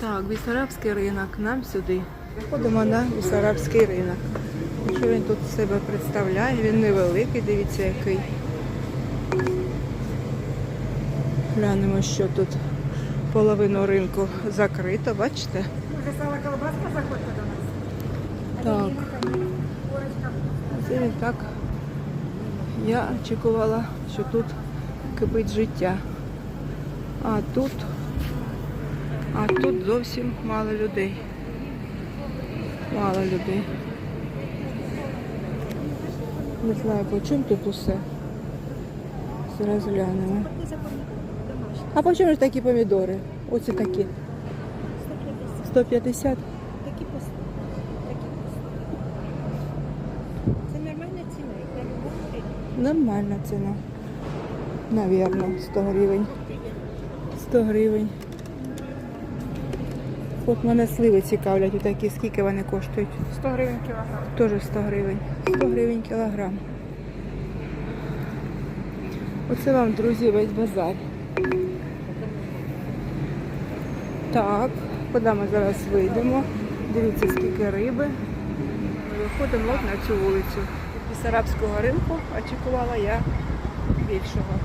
Так, Бісарабський ринок, нам сюди. Ходимо на Бісарабський ринок. Що він тут себе представляє? Він невеликий, дивіться який. Глянемо, що тут половину ринку закрито, бачите? Може, сала колбаска заходьте до нас? Так. Це він так. Я очікувала, що тут кипить життя. А тут, а тут зовсім мало людей. Мало людей. Не знаю, по чому тут усе. Зараз глянемо. А по чому ж такі помідори? Оці такі. 150. 150? Такі по 100. Такі по 100. Це нормальна ціна. Нормальна ціна. Навірно, 100 гривень. 100 гривень. От мене сливи цікавлять, отакі, скільки вони коштують. 100 гривень кілограм. Теж 100 гривень. 100 гривень кілограм. Оце вам, друзі, весь базар. Так, куди ми зараз вийдемо? Дивіться, скільки риби. Виходимо от на цю вулицю. Від Бісарабського ринку очікувала я більшого.